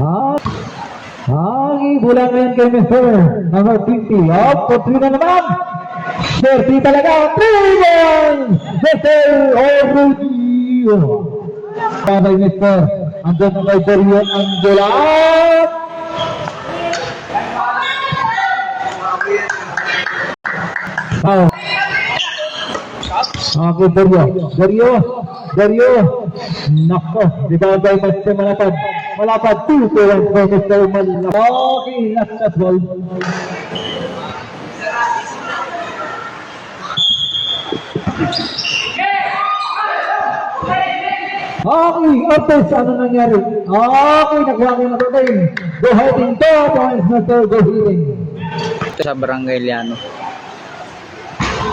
Ah, Hagi bola ngayon kay Mr. Number 50. Oh, putri na naman. Serti talaga. Trigon! Mr. Orudio. Babay Mr. Andun na kay Dario Angela. Oh. Okay, Dario. Dario. Dario. Nako. Di ba ba Mr. Malapad? Malapad. 2 to 1 for Mr. Malapad. Okay, last shot ball. Okay, Ortiz, ano nangyari? Okay, ko na din. Go heading to, points Mr. Go heading. Ito sa Barangay Liano.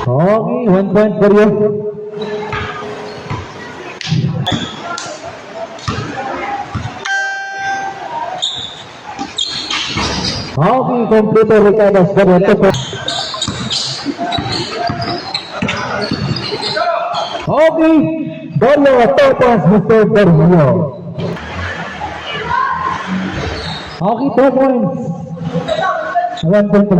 Okay, one point for you. Okay, kompleto Ricardo Scarlett. Okay, Dario Topas, Mr. Dario. Okay, two points. One point.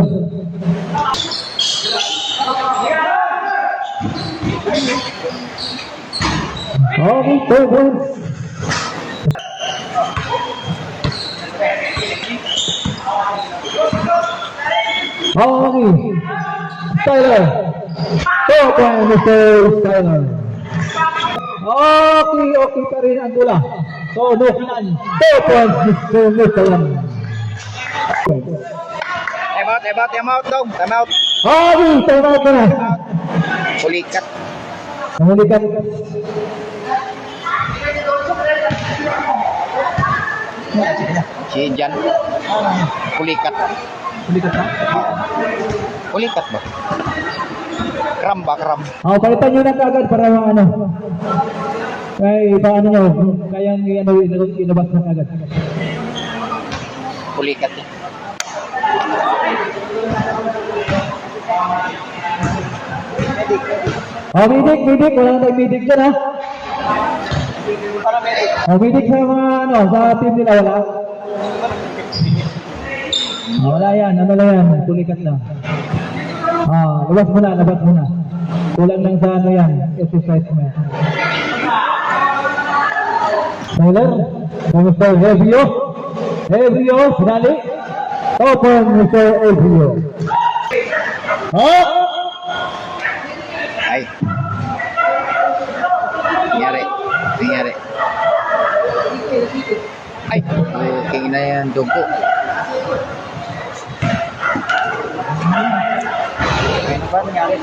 Okay, two points. Okay. Tyler. Two points, Mr. Tyler. Okay, okay pa rin ang bola. So, no kanan. Two points, Mr. Nicolan. Time out, time out, time out dong. Time out. Okay, time out na. Pulikat. Nahuli Si Jan. Pulikat. Huli ka pa? Pulikat ba? Kram ba, kram? Oh, palitan nyo na kagad para ano. Kaya paano nyo, kayang ano, inabas na kagad. Pulikat eh. Oh, midik, midik. Wala na tayong midik dyan, ha? Oh, midik sa mga, ano, sa team nila, wala? Ah, wala yan. Ano lang yan? Tulikat lang. Ah, labas mo na, labas mo na. Kulang lang sa ano yan, exercise mo yan. Tyler, Mr. Evio. Evio, finali. Open, Mr. Evio. Oh! Ay. Nangyari. Nangyari. Ay. Okay na yan, dugo. Ano ba nangyari?